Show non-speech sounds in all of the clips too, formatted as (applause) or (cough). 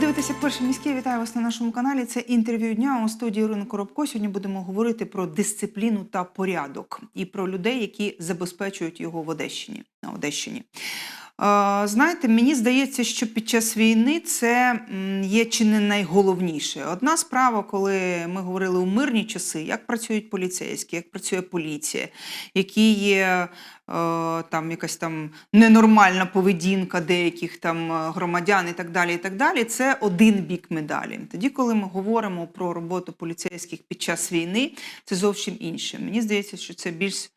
дивитеся перше міське. Вітаю вас на нашому каналі. Це інтерв'ю дня у студії Ірини Коробко. Сьогодні будемо говорити про дисципліну та порядок і про людей, які забезпечують його в Одещині. На Одещині. Знаєте, мені здається, що під час війни це є чи не найголовніше. Одна справа, коли ми говорили у мирні часи, як працюють поліцейські, як працює поліція, які є е, там якась там ненормальна поведінка деяких там е, громадян і так далі. І так далі. Це один бік медалі. Тоді, коли ми говоримо про роботу поліцейських під час війни, це зовсім інше. Мені здається, що це більш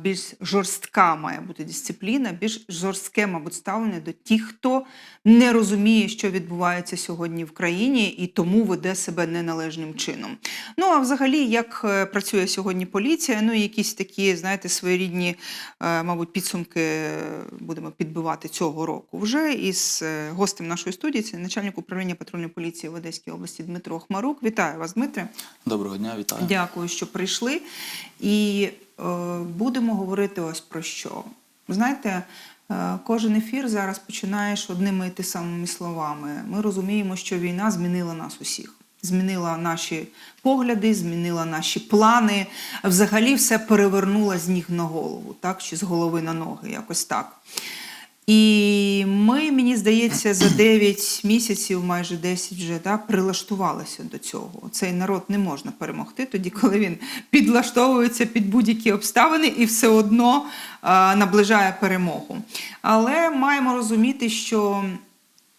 більш жорстка має бути дисципліна, більш жорстке, мабуть, ставлення до тих, хто не розуміє, що відбувається сьогодні в країні, і тому веде себе неналежним чином. Ну а взагалі, як е, працює сьогодні поліція, ну якісь такі, знаєте, своєрідні, е, мабуть, підсумки е, будемо підбивати цього року. Вже із гостем нашої студії це начальник управління патрульної поліції в Одеській області Дмитро Хмарук. Вітаю вас, Дмитре. Доброго дня, вітаю. Дякую, що прийшли. І будемо говорити ось про що. Знаєте, е, кожен ефір зараз починаєш одними і ти самими словами. Ми розуміємо, що війна змінила нас усіх. Змінила наші погляди, змінила наші плани. Взагалі все перевернула з ніг на голову, так? чи з голови на ноги, якось так. І ми, мені здається, за 9 місяців, майже 10 вже да, прилаштувалися до цього. Цей народ не можна перемогти тоді, коли він підлаштовується під будь-які обставини і все одно а, наближає перемогу. Але маємо розуміти, що,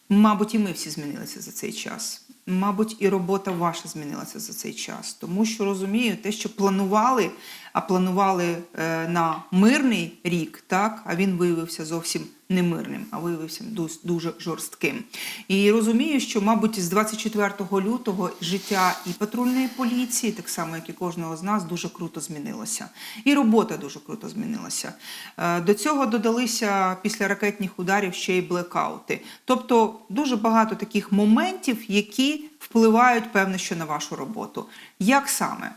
мабуть, і ми всі змінилися за цей час. Мабуть, і робота ваша змінилася за цей час, тому що розумію, те, що планували, а планували е, на мирний рік, так а він виявився зовсім не мирним, а виявився дуже, дуже жорстким. І розумію, що, мабуть, з 24 лютого життя і патрульної поліції, так само як і кожного з нас, дуже круто змінилося. І робота дуже круто змінилася. Е, До цього додалися після ракетних ударів ще й блекаути. Тобто дуже багато таких моментів, які впливають певно, що на вашу роботу. Як саме?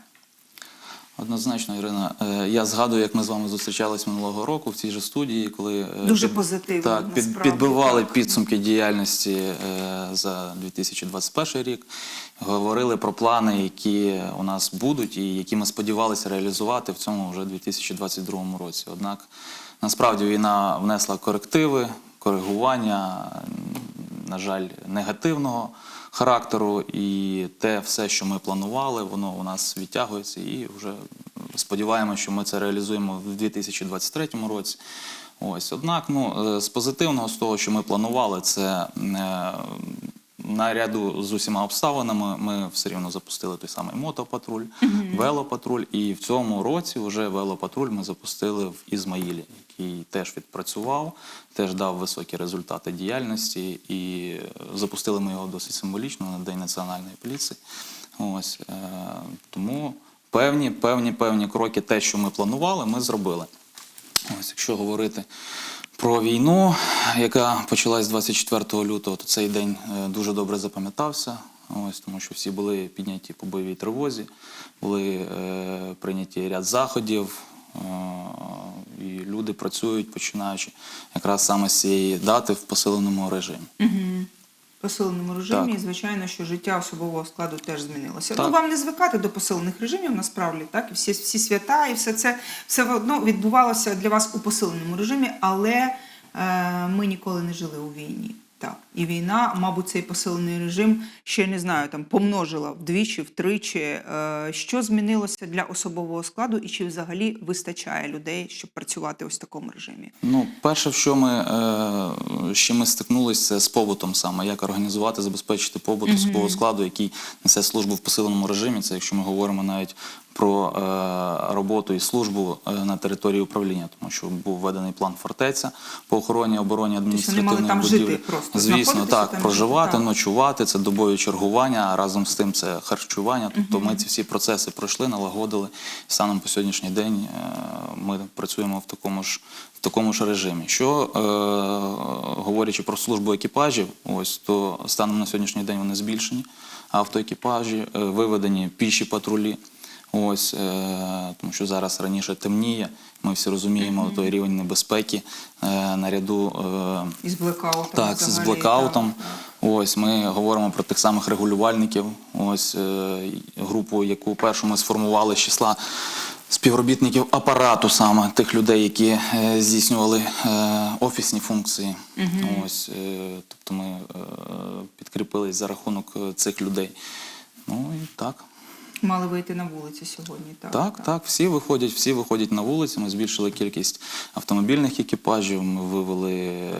Однозначно, Ірина. Е, Я згадую, як ми з вами зустрічались минулого року в цій же студії, коли е, Дуже під- позитивно, Так, під, насправді, підбивали так. підсумки діяльності е, за 2021 рік. Говорили про плани, які у нас будуть, і які ми сподівалися реалізувати в цьому вже 2022 році. Однак насправді війна внесла корективи, коригування, на жаль, негативного характеру, і те все, що ми планували, воно у нас відтягується, і вже сподіваємося, що ми це реалізуємо в 2023 році. Ось, однак, ну е, з позитивного, з того, що ми планували, це е, наряду з усіма обставинами ми все рівно запустили той самий мотопатруль, велопатруль. І в цьому році вже велопатруль ми запустили в Ізмаїлі, який теж відпрацював, теж дав високі результати діяльності. І е, запустили ми його досить символічно на День національної поліції. Ось е, тому певні, певні, певні кроки, те, що ми планували, ми зробили. Ось, якщо говорити про війну, яка почалась 24 лютого, то цей день е, дуже добре запам'ятався. Ось, тому що всі були підняті по бойовій тривозі, були е, прийняті ряд заходів, е, і люди працюють, починаючи якраз саме з цієї дати в посиленому режимі. В посиленому режимі, і звичайно, що життя особового складу теж змінилося. Так. Ну вам не звикати до посилених режимів, насправді, так і всі, всі свята, і все це все одно відбувалося для вас у посиленому режимі, але е, ми ніколи не жили у війні. Так, і війна, мабуть, цей посилений режим ще не знаю, там помножила вдвічі, втричі. Е, що змінилося для особового складу, і чи взагалі вистачає людей, щоб працювати ось в такому режимі? Ну, перше, в що ми, е, чим ми стикнулися, це з побутом саме, як організувати, забезпечити побут особового складу, який несе службу в посиленому режимі. Це якщо ми говоримо навіть про е, роботу і службу е, на території управління, тому що був введений план фортеця по охороні обороні вони адміністративної будівлі. жити просто, Звісно, знаходитися так, там проживати, так. ночувати, це добові чергування, а разом з тим це харчування. Тобто ми ці всі процеси пройшли, налагодили. Станом по сьогоднішній день е, ми працюємо в такому ж в такому ж режимі. Що е, говорячи про службу екіпажів, ось то станом на сьогоднішній день вони збільшені. Автоекіпажі, е, виведені піші патрулі. Ось е, тому, що зараз раніше темніє. Ми всі розуміємо той рівень небезпеки е, наряду. Е, Із блекаутом. так, з взагалі, блекаутом. так. Ось ми говоримо про тих самих регулювальників. Ось е, групу, яку першу ми сформували з числа співробітників апарату, саме тих людей, які е, здійснювали е, офісні функції. Ось, е, тобто ми е, підкріпились за рахунок цих людей. Ну і так. Мали вийти на вулиці сьогодні. Так, Так, так, всі виходять, всі виходять на вулиці. Ми збільшили кількість автомобільних екіпажів. Ми вивели е,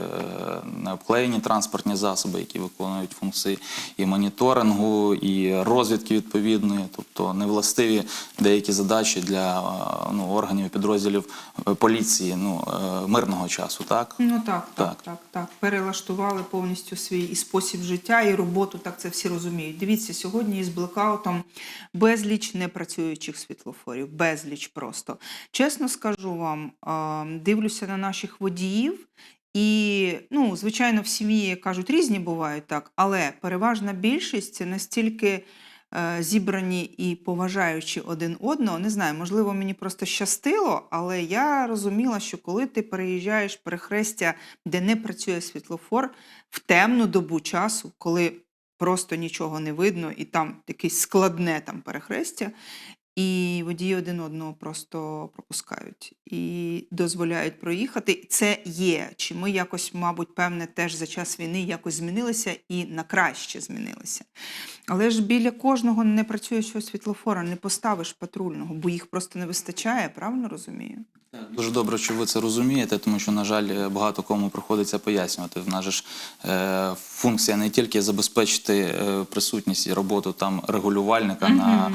необклеєні транспортні засоби, які виконують функції і моніторингу, і розвідки відповідної, тобто невластиві деякі задачі для е, ну, органів і підрозділів е, поліції ну, мирного часу. Так Ну так, так, Так. так, так, Перелаштували повністю свій і спосіб життя, і роботу, так це всі розуміють. Дивіться, сьогодні із блекаутом безліч непрацюючих світлофорів, безліч просто. Чесно скажу вам, дивлюся на наших водіїв. І, ну, звичайно, в сім'ї кажуть, різні бувають так, але переважна більшість це настільки е, зібрані і поважаючи один одного. Не знаю, можливо, мені просто щастило, але я розуміла, що коли ти переїжджаєш перехрестя, де не працює світлофор, в темну добу часу, коли просто нічого не видно, і там якесь складне там перехрестя. І водії один одного просто пропускають і дозволяють проїхати. Це є. Чи ми якось, мабуть, певне, теж за час війни якось змінилися і на краще змінилися. Але ж біля кожного непрацюючого світлофора не поставиш патрульного, бо їх просто не вистачає, правильно розумію? Дуже добре, що ви це розумієте, тому що, на жаль, е, багато кому приходиться пояснювати. В нас же ж е, функція не тільки забезпечити е, присутність і роботу там регулювальника на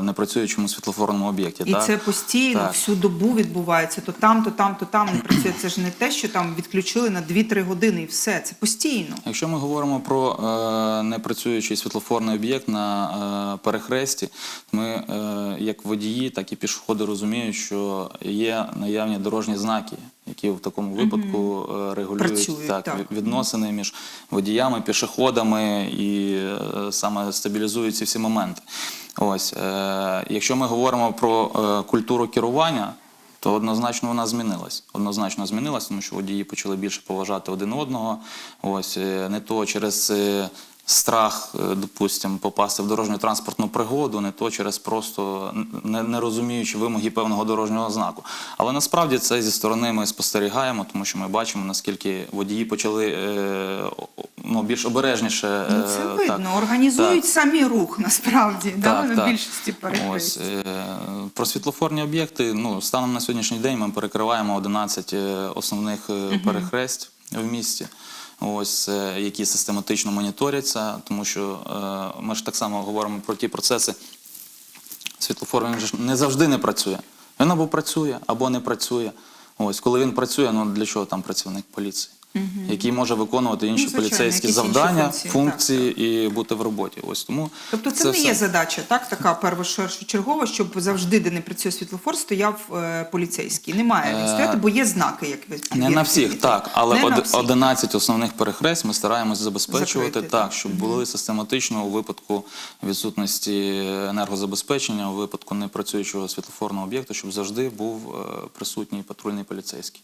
е, непрацюючому світлофорному об'єкті. І так? це постійно Так. всю добу відбувається. То там, то там, то там не працює. Це ж не те, що там відключили на 2-3 години і все. Це постійно. Якщо ми говоримо про е, непрацюючий світлофорний об'єкт на е, перехресті, ми е, як водії, так і пішоходи розуміють, що є наявні дорожні знаки, які в такому випадку е, регулюють Працюють, так, так. відносини між водіями, пішоходами і е, саме стабілізують ці всі моменти. Ось, е, якщо ми говоримо про е, культуру керування, то однозначно вона змінилась. Однозначно змінилась, тому що водії почали більше поважати один одного. Ось е, не то через страх, е, допустимо, попасти в дорожню транспортну пригоду, не то через просто не, не розуміючи вимоги певного дорожнього знаку. Але насправді це зі сторони ми спостерігаємо, тому що ми бачимо, наскільки водії почали е, ну, більш обережніше. Ну, е, це так, видно. Організують так. самі рух насправді да, Так, на більшості. Ось, е, про світлофорні об'єкти. Ну, станом на сьогоднішній день ми перекриваємо 11 е, основних перехресть в місті. Ось, е, які систематично моніторяться, тому що е, ми ж так само говоримо про ті процеси. Світлофор він не завжди не працює. Він або працює, або не працює. Ось, коли він працює, ну для чого там працівник поліції? Який може виконувати інші Ну, звичайно, поліцейські якісь інші завдання, функції, функції, і бути в роботі. Ось тому Тобто це, не все. є задача, так, така першочергова, щоб завжди, де не працює світлофор, стояв е, поліцейський. Не має він Е, стояти, бо є знаки, як ви Не на всіх, так, але Не на всіх. 11 основних перехрест ми стараємось забезпечувати Закрити, так, так. щоб були систематично у випадку відсутності енергозабезпечення, у випадку непрацюючого світлофорного об'єкту, щоб завжди був е, присутній патрульний поліцейський.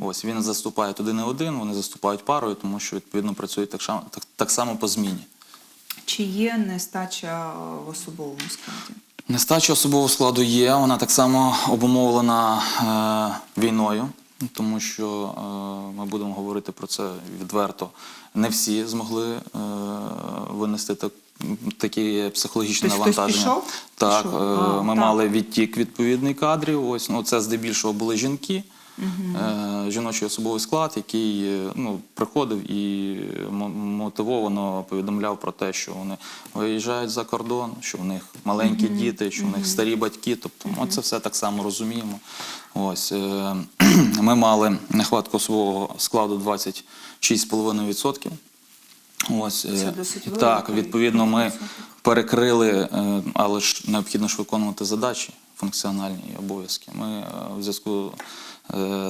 Ось він заступає туди не один, вони заступають парою, тому що відповідно працюють так, шам- так, так само по зміні. Чи є нестача в особовому складі? Нестача особового складу є, вона так само обумовлена е, війною, тому що е, ми будемо говорити про це відверто. Не всі змогли е, винести так, такі психологічні Тобто хтось навантаження. пішов? Так, Пішов. е, А, ми так. мали відтік відповідний кадрів. Ось ну це здебільшого були жінки. Е, Жіночий особовий склад, який е, ну, приходив і мотивовано повідомляв про те, що вони виїжджають за кордон, що в них маленькі діти, що в них старі батьки. Тобто, ми це все так само розуміємо. Ось е, (clears throat) ми мали нехватку особового складу 26,5%. Ось е, Це досить так, відповідно, ми перекрили, але ж необхідно ж виконувати задачі функціональні і обов'язки. Ми в зв'язку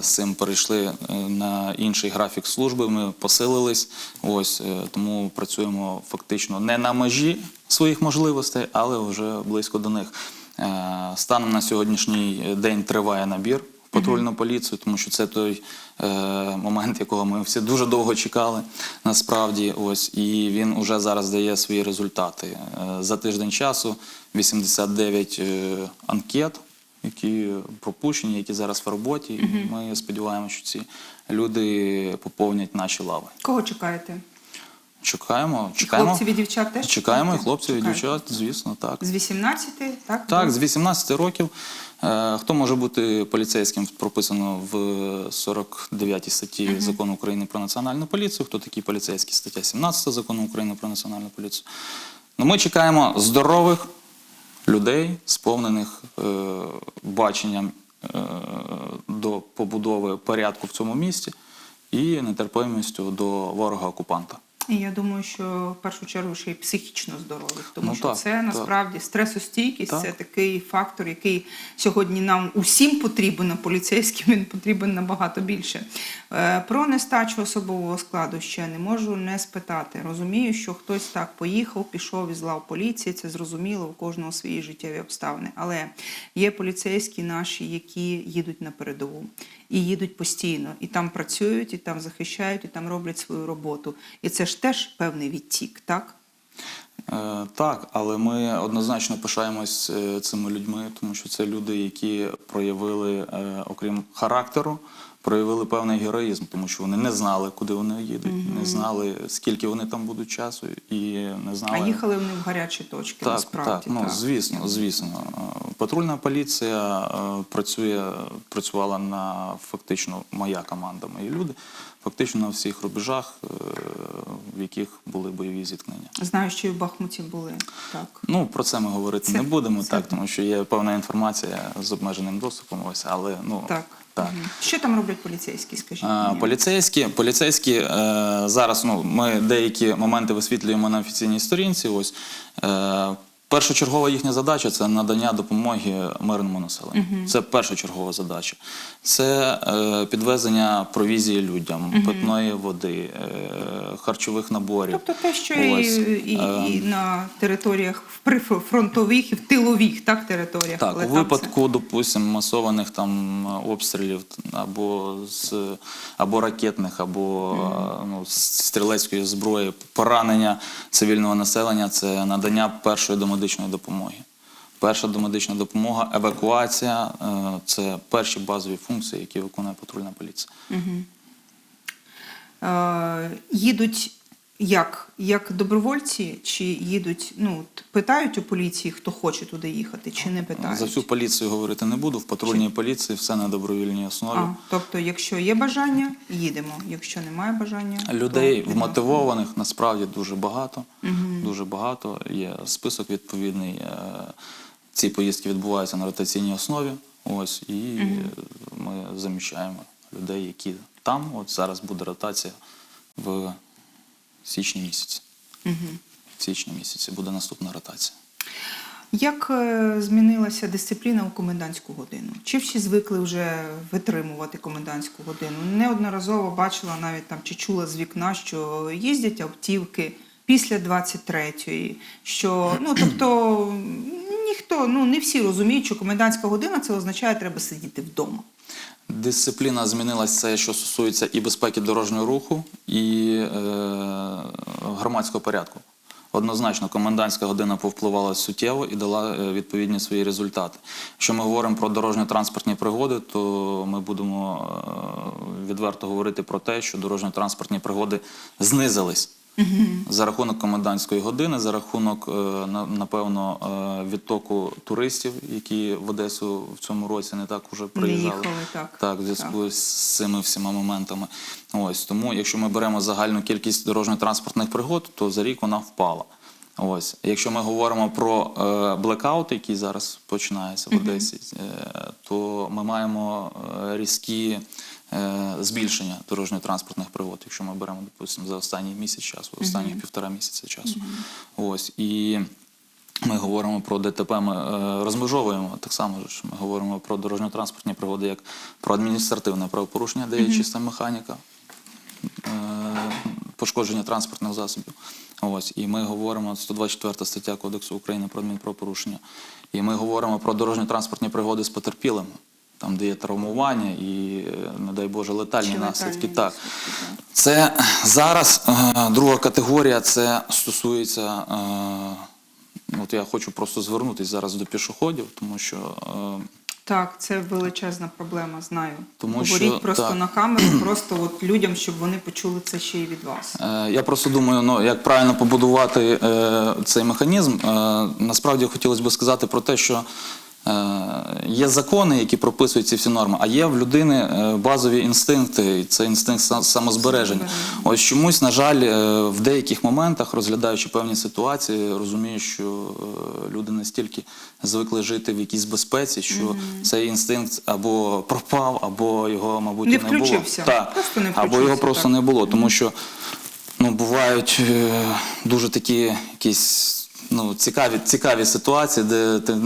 з цим перейшли е, на інший графік служби. Ми посилились. Ось е, тому працюємо фактично не на межі своїх можливостей, але вже близько до них. Е, Станом на сьогоднішній день триває набір в патрульну поліцію, тому що це той е, момент, якого ми всі дуже довго чекали. Насправді, ось і він уже зараз дає свої результати. Е, за тиждень часу 89 е, анкет, які пропущені, які зараз в роботі. І Ми сподіваємося, що ці люди поповнять наші лави. Кого чекаєте? Чекаємо, чекаємо. Хлопців і дівчат теж? Чекаємо і хлопців, і дівчат, звісно, так. З 18, так? Так, з 18 років. Е, Хто може бути поліцейським, прописано в 49 статті Закону України про національну поліцію. Хто такий поліцейський? Стаття 17 Закону України про національну поліцію. Ну, ми чекаємо здорових людей, сповнених е, баченням е, до побудови порядку в цьому місті і нетерпимістю до ворога-окупанта. І я думаю, що в першу чергу ще й психічно здорових, тому Ну, що так, це так. насправді стресостійкість, Так. це такий фактор, який сьогодні нам усім потрібен, а поліцейським він потрібен набагато більше. Е, Про нестачу особового складу ще не можу не спитати. Розумію, що хтось так поїхав, пішов із лав поліції, це зрозуміло, у кожного свої життєві обставини. Але є поліцейські наші, які їдуть на передову і їдуть постійно, і там працюють, і там захищають, і там роблять свою роботу. І це ж теж певний відтік, так? Е, Так, але ми однозначно пишаємось е, цими людьми, тому що це люди, які проявили, е, окрім характеру, проявили певний героїзм, тому що вони не знали, куди вони їдуть, не знали, скільки вони там будуть часу, і не знали. А їхали вони в гарячі точки, Так, насправді. так, ну звісно, звісно. Е, Патрульна поліція е, працює, працювала на фактично моя команда, мої люди, фактично на всіх рубежах, е, в яких були бойові зіткнення. Знаю, що і в Бахмуті були. Так. Ну про це ми говорити Це- не будемо, це- так тому що є певна інформація з обмеженим доступом. Ось, але ну Так. так. Що там роблять поліцейські, скажіть? А. Поліцейські, поліцейські е, зараз ну, ми деякі моменти висвітлюємо на офіційній сторінці. Ось е, першочергова їхня задача це надання допомоги мирному населенню. Це першочергова задача. Це е, підвезення провізії людям, питної води, е, харчових наборів. Тобто те, що Ось, і, і, е, і на територіях в прифронтових і в тилових так, територіях. Так, але у випадку, допустимо, масованих там обстрілів або з або ракетних, або е, ну, стрілецької зброї, поранення цивільного населення це надання першої домедичної допомоги. Перша домедична допомога, евакуація е, це перші базові функції, які виконує патрульна поліція. Е, їдуть як? Як добровольці, чи їдуть, ну, питають у поліції, хто хоче туди їхати, чи не питають? За всю поліцію говорити не буду. В патрульній поліції все на добровільній основі. А, тобто, якщо є бажання, їдемо. Якщо немає бажання, Людей то вмотивованих насправді дуже багато. Дуже багато. Є список відповідний. Е, Ці поїздки відбуваються на ротаційній основі. Ось і е, ми заміщаємо людей, які там. От зараз буде ротація в січні місяці. В січні місяці буде наступна ротація. Як е, змінилася дисципліна у комендантську годину? Чи всі звикли вже витримувати комендантську годину? Неодноразово бачила навіть там чи чула з вікна, що їздять автівки після 23-ї. Що ну тобто ніхто, ну не всі розуміють, що комендантська година це означає, що треба сидіти вдома. Дисципліна змінилася, це що стосується і безпеки дорожнього руху, і е, громадського порядку. Однозначно, комендантська година повпливала суттєво і дала е, відповідні свої результати. Якщо ми говоримо про дорожньо-транспортні пригоди, то ми будемо е, відверто говорити про те, що дорожньо-транспортні пригоди знизились. За рахунок комендантської години, за рахунок, е, на- напевно, е, відтоку туристів, які в Одесу в цьому році не так уже приїжджали. їхали, так. Так, в зв'язку з цими всіма моментами. Ось тому, якщо ми беремо загальну кількість дорожньо-транспортних пригод, то за рік вона впала. Ось, якщо ми говоримо про е, блекаут, який зараз починається в Одесі, е, то ми маємо різкі збільшення дорожньо-транспортних пригод, якщо ми беремо, допустимо, за останній місяць часу, останніх півтора місяця часу. Ось і ми говоримо про ДТП, ми е, розмежовуємо так само ж. Ми говоримо про дорожньо-транспортні пригоди як про адміністративне правопорушення, де є чиста механіка, е, пошкодження транспортних засобів. Ось і ми говоримо 124 стаття Кодексу України про адмінправопорушення. І ми говоримо про дорожньо-транспортні пригоди з потерпілими. там, де є травмування і, е, дай Боже, летальні Чи наслідки. летальні Так. Це зараз е, друга категорія, це стосується. Е, от я хочу просто звернутися зараз до пішоходів, тому що е, Так, це величезна проблема, знаю. Тому Говоріть що, просто так. на камеру, (clears throat) просто от людям, щоб вони почули це ще й від вас. Е, Я просто думаю, ну як правильно побудувати е, цей механізм. Е, насправді хотілося б сказати про те, що є закони, які прописують ці всі норми, а є в людини е, базові інстинкти, і це інстинкт са- самозбереження. Ось чомусь, на жаль, е, в деяких моментах, розглядаючи певні ситуації, розумію, що е, люди настільки звикли жити в якійсь безпеці, що цей інстинкт або пропав, або його, мабуть, Не не було. Так. Просто не або його просто так. не було, тому що ну, бувають е, дуже такі якісь ну, цікаві, цікаві ситуації, де ти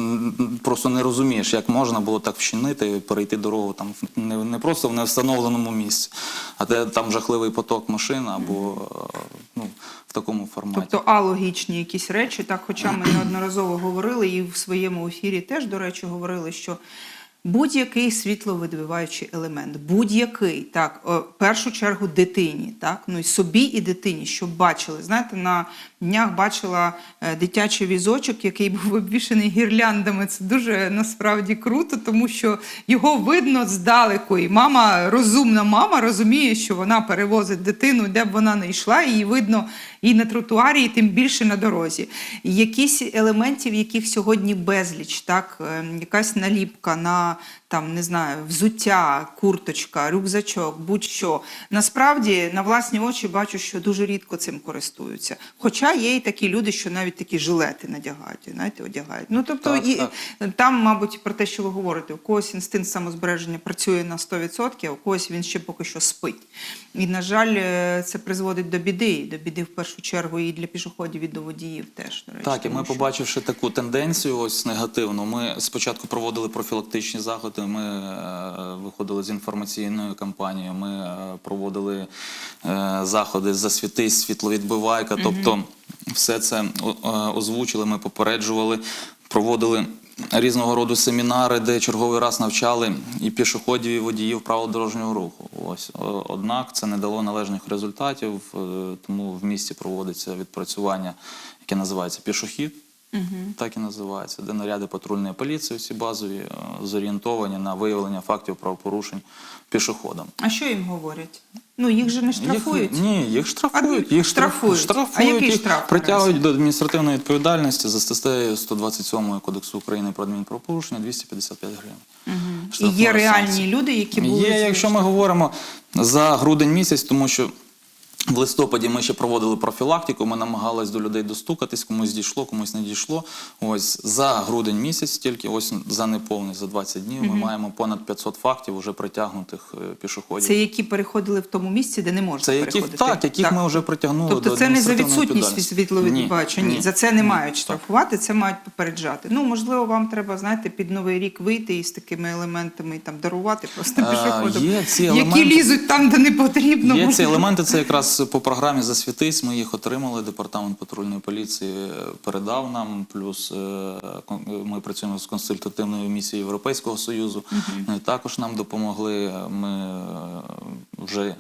просто не розумієш, як можна було так вчинити, перейти дорогу там не, не просто в невстановленому місці, а де там жахливий поток машин або е, ну, в такому форматі. Тобто алогічні якісь речі, так, хоча ми (clears throat) неодноразово говорили і в своєму ефірі теж, до речі, говорили, що будь-який світловидбиваючий елемент, будь-який, так, в першу чергу дитині, так, ну і собі і дитині, щоб бачили. Знаєте, на днях бачила е, дитячий візочок, який був (laughs) обвішаний гірляндами. Це дуже насправді круто, тому що його видно здалеку. І мама, розумна мама, розуміє, що вона перевозить дитину, де б вона не йшла, її видно і на тротуарі, і тим більше на дорозі. Якісь елементів, яких сьогодні безліч, так, е, якась наліпка на там не знаю, взуття, курточка, рюкзачок, будь-що. Насправді на власні очі бачу, що дуже рідко цим користуються. Хоча є і такі люди, що навіть такі жилети надягають, знаєте, одягають. Ну тобто Так, і, так. там, мабуть, про те, що ви говорите, у когось інстинкт самозбереження працює на 100%, а у когось він ще поки що спить. І, на жаль, е, це призводить до біди, до біди в першу чергу і для пішоходів, і до водіїв теж. До речі, Так, і ми що- побачивши таку тенденцію, ось негативну. Ми спочатку проводили профілактичні заходи. Ми е, виходили з інформаційною кампанією. Ми е, проводили е, заходи засвітись, світловідбивайка. Тобто, все це е, озвучили. Ми попереджували, проводили. Різного роду семінари, де черговий раз навчали і пішоходів, і водіїв правил дорожнього руху. Ось однак це не дало належних результатів, е, тому в місті проводиться відпрацювання, яке називається пішохід. Так і називається, де наряди патрульної поліції всі базові е, зорієнтовані на виявлення фактів правопорушень пішоходам. А що їм говорять? Ну їх же не штрафують. Їх, ні, їх штрафують. А, Їх штрафують. штрафують, А який їх штраф притягують до адміністративної відповідальності за статтею 127 Кодексу України про адмінправопорушення 255 гривень. І є реальні люди, які були Є, якщо ми говоримо за грудень місяць, тому що в листопаді ми ще проводили профілактику, ми намагались до людей достукатись, комусь дійшло, комусь не дійшло. Ось за грудень місяць, тільки ось за неповний, за 20 днів, ми маємо понад 500 фактів уже притягнутих е, пішоходів. це які переходили в тому місці, де не можна Це яких переходити. так, яких ми вже притягнули Тобто до це не за адміністративної відсутність відповідальності. світловідбивача, ні, за це не мають штрафувати, це мають попереджати. Ну можливо, вам треба знаєте під новий рік вийти із такими елементами і там дарувати просто А, пішоходам, є ці які елементи. лізуть там, де не потрібно. Є ці елементи, це якраз по програмі «Засвітись», ми їх отримали, департамент патрульної поліції е, передав нам, плюс е, ми працюємо з консультативною місією Європейського Союзу, вони також нам допомогли, ми е, вже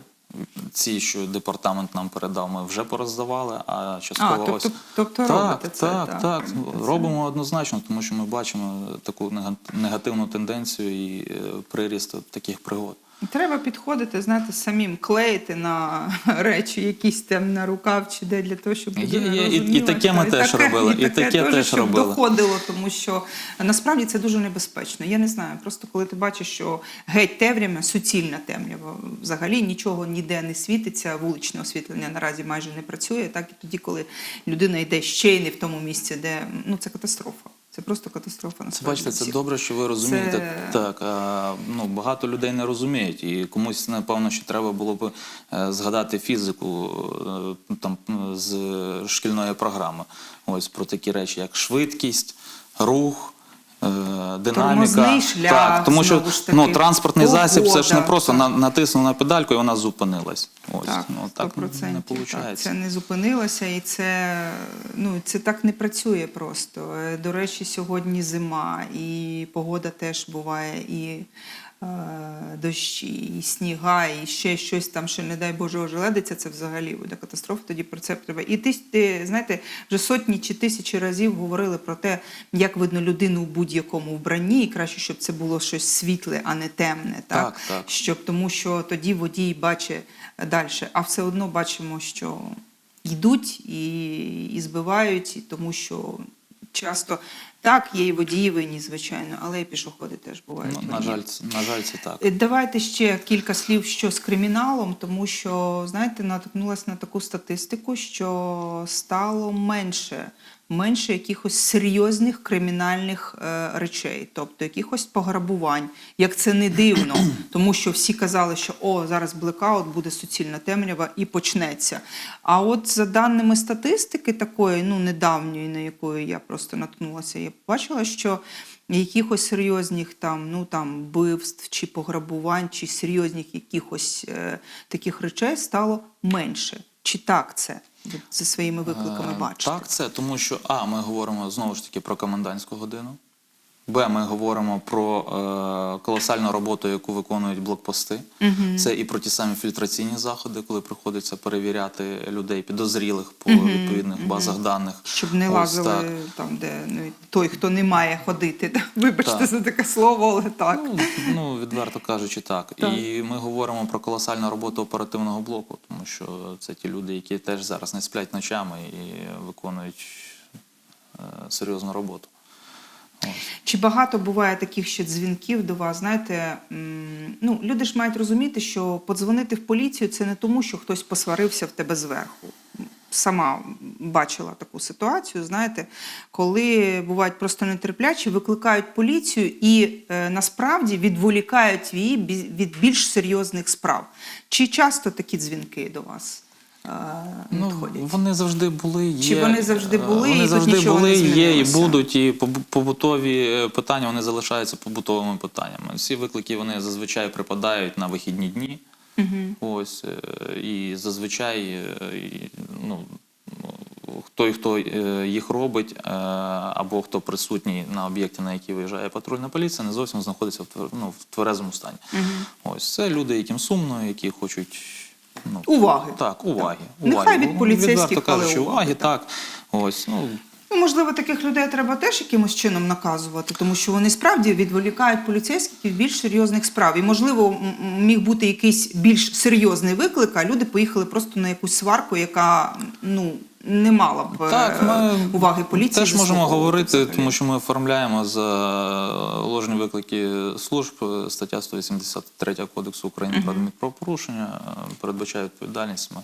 ці, що департамент нам передав, ми вже пороздавали, а частково А, тобто- ось... тобто так, робите це, так, так. так, це. робимо однозначно, тому що ми бачимо таку негативну тенденцію і е, приріст таких пригод. Треба підходити, знаєте, самим клеїти на (laughs) речі, якісь там на рукав чи де для того, щоб Є, людина є, і- і таке ми теж таке- робили, і таке таке теж щоб робили. доходило, тому що насправді це дуже небезпечно. Я не знаю, просто коли ти бачиш, що геть темрява, суцільна темрява, взагалі нічого ніде не світиться, вуличне освітлення наразі майже не працює. Так і тоді, коли людина йде ще й не в тому місці, де ну це катастрофа. Це просто катастрофа. Це бачите, це добре, що ви розумієте. Це- Так, а, ну багато людей не розуміють, і комусь напевно, що треба було б е, згадати фізику е, там з шкільної програми. Ось про такі речі, як швидкість, рух. Е, Динаміка, шлях, так, тому що таки, ну, транспортний засіб це ж не просто так. натиснув на педальку і вона зупинилась. Ось, Так, ну, так 100%. не виходить. це не зупинилося, і це, ну, це так не працює просто. Е, До речі, сьогодні зима, і погода теж буває, і дощі, і сніга, і ще щось там, що, не дай Боже, ожеледиться, це взагалі буде катастрофа. Тоді про це треба. І ти, ти знаєте, вже сотні чи тисячі разів говорили про те, як видно людину в будь-якому вбранні, і краще, щоб це було щось світле, а не темне. Так, Так, так. щоб тому, що тоді водій бачить далі. А все одно бачимо, що йдуть і, і збивають, і тому що часто так, є і водії винні, звичайно, але і пішоходи теж бувають. Ну, на, жаль, це- на жаль, це так. Е, Давайте ще кілька слів, що з криміналом, тому що знаєте, наткнулася на таку статистику, що стало менше, менше якихось серйозних кримінальних е, речей, тобто якихось пограбувань. Як це не дивно, (clears throat) тому що всі казали, що о, зараз блекаут, буде суцільна темрява і почнеться. А от за даними статистики, такої, ну недавньої, на якої я просто наткнулася, я побачила, що якихось серйозних там, ну там вбивств чи пограбувань, чи серйозних якихось е, таких речей стало менше. Чи так це зі своїми викликами Е, бачите? Так, це тому, що А, ми говоримо знову ж таки про комендантську годину. Б, ми говоримо про е, колосальну роботу, яку виконують блокпости. Це і про ті самі фільтраційні заходи, коли приходиться перевіряти людей підозрілих по відповідних базах даних. Щоб не Ось лазили так. там, де ну, той, хто не має ходити. (laughs) Вибачте Так. за таке слово, але так. Ну, ну, відверто кажучи, так. Так. І ми говоримо про колосальну роботу оперативного блоку, тому що це ті люди, які теж зараз не сплять ночами і виконують е, серйозну роботу. Чи багато буває таких ще дзвінків до вас? Знаєте, ну люди ж мають розуміти, що подзвонити в поліцію це не тому, що хтось посварився в тебе зверху. Сама бачила таку ситуацію, знаєте, коли бувають просто нетерплячі, викликають поліцію і е, насправді відволікають її від більш серйозних справ. Чи часто такі дзвінки до вас Ну, вони завжди були. Є, Чи вони завжди е, були, і Вони тут завжди нічого були, не є і будуть. І побутові е, питання вони залишаються побутовими питаннями. Всі виклики вони зазвичай припадають на вихідні дні. Ось е, і зазвичай ну, той, хто їх робить, або хто присутній на об'єкті, на який виїжджає патрульна поліція, не зовсім знаходиться в ну, в тверезому стані. Ось це люди, яким сумно, які хочуть. Ну, Уваги. так, уваги. Так. Нехай від Ну, поліцейських, ну, кажучи, уваги, уваги, так. Ось, ну, Ну, можливо, таких людей треба теж якимось чином наказувати, тому що вони справді відволікають поліцейських від більш серйозних справ. І, можливо, міг бути якийсь більш серйозний виклик, а люди поїхали просто на якусь сварку, яка ну не мала б е, так, ми уваги поліції. теж можемо говорити, тому що ми оформляємо за ложні виклики служб. Стаття 183 Кодексу України про адмінправопорушення е, передбачає відповідальність. Ми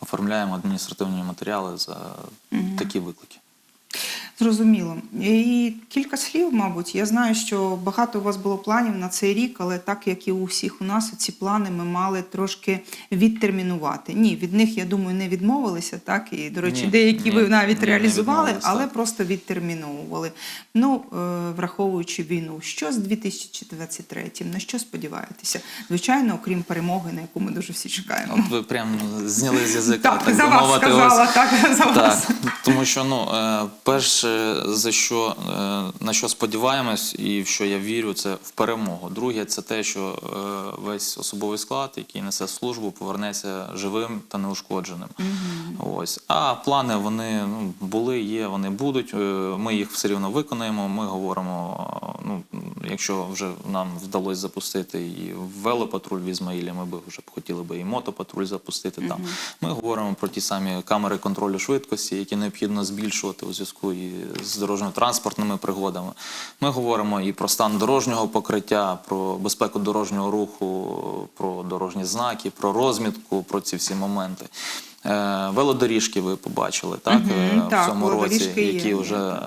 оформляємо адміністративні матеріали за такі виклики. Зрозуміло. І кілька слів, мабуть. Я знаю, що багато у вас було планів на цей рік, але так як і у всіх у нас, ці плани ми мали трошки відтермінувати. Ні, від них, я думаю, не відмовилися, так? І, до речі, Ні, деякі ні, ви навіть ні, реалізували, відмовились, але просто відтерміновували. Ну, е, враховуючи війну, що з 2023 на що сподіваєтеся? Звичайно, окрім перемоги, на яку ми дуже всі чекаємо. От ви прям зняли з язика, Так, так, за вас сказала, ось. так, за вас. Так, тому що ну е, перше, за що е, на що сподіваємось, і в що я вірю, це в перемогу. Друге, це те, що е, весь особовий склад, який несе службу, повернеться живим та неушкодженим. Ось а плани вони ну були, є, вони будуть. Е, Ми їх все рівно виконаємо. Ми говоримо. Ну якщо вже нам вдалося запустити і велопатруль в Ізмаїлі, ми би вже б хотіли би і мотопатруль запустити там. Ми говоримо про ті самі камери контролю швидкості, які необхідно збільшувати у зв'язку і з дорожньо-транспортними пригодами. Ми говоримо і про стан дорожнього покриття, про безпеку дорожнього руху, про дорожні знаки, про розмітку, про ці всі моменти. Е, Велодоріжки ви побачили так, е, в так, цьому році, велодоріжки є. які вже е,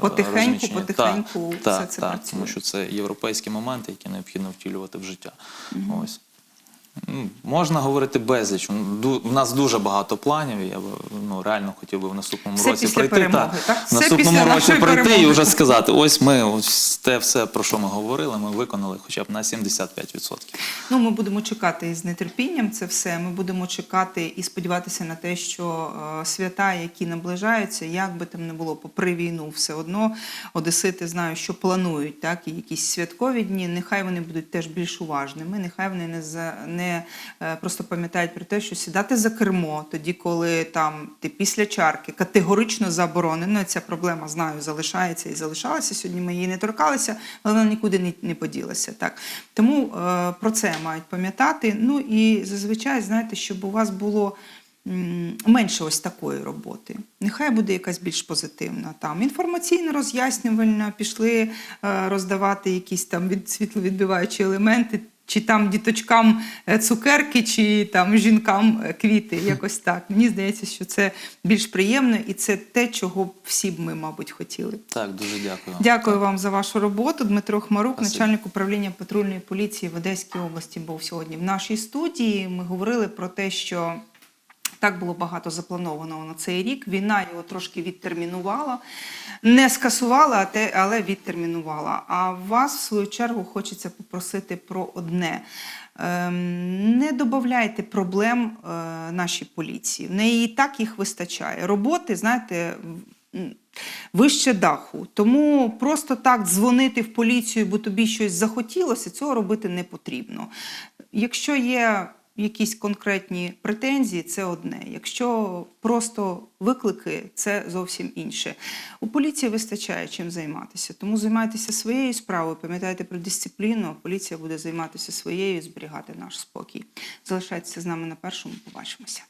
Потихеньку, потихеньку так, все так, це так, працює. тому що це європейські моменти, які необхідно втілювати в життя. Ось. М, Можна говорити безліч. У нас дуже багато планів. Я б ну, реально хотів би в наступному Все році прийти. перемоги, так? В наступному році прийти і вже сказати: ось ми ось те все, про що ми говорили, ми виконали хоча б на 75%. Ну, ми будемо чекати з нетерпінням це все. Ми будемо чекати і сподіватися на те, що е, свята, які наближаються, як би там не було попри війну, все одно одесити знаю, що планують, так і якісь святкові дні. Нехай вони будуть теж більш уважними. Нехай вони не за не е, просто пам'ятають про те, що сідати за кермо, тоді, коли там ти після чарки категорично заборонено. Ця проблема знаю, залишається і залишалася. Сьогодні ми її не торкалися, але вона нікуди не, поділася. Так тому е, про це мають пам'ятати. Ну і зазвичай знаєте, щоб у вас було. Менше ось такої роботи. Нехай буде якась більш позитивна. Там інформаційно роз'яснювальна, пішли е, роздавати якісь там від світловідбиваючі елементи, чи там діточкам е, цукерки, чи там жінкам е, квіти. (laughs) Якось так. Мені здається, що це більш приємно, і це те, чого всі б ми, мабуть, хотіли. Так, дуже дякую. Дякую вам за вашу роботу. Дмитро Хмарук, Спасибо. начальник управління патрульної поліції в Одеській області, був сьогодні в нашій студії. Ми говорили про те, що так було багато запланованого на цей рік. Війна його трошки відтермінувала, не скасувала, але відтермінувала. А вас, в свою чергу, хочеться попросити про одне. Ем, Не додавайте проблем е, нашій поліції. В неї і так їх вистачає. Роботи, знаєте, вище даху. Тому просто так дзвонити в поліцію, бо тобі щось захотілося, цього робити не потрібно. Якщо є якісь конкретні претензії, це одне. Якщо просто виклики, це зовсім інше. У поліції вистачає чим займатися. Тому займайтеся своєю справою, пам'ятайте про дисципліну. Поліція буде займатися своєю і зберігати наш спокій. Залишайтеся з нами на першому. Побачимося.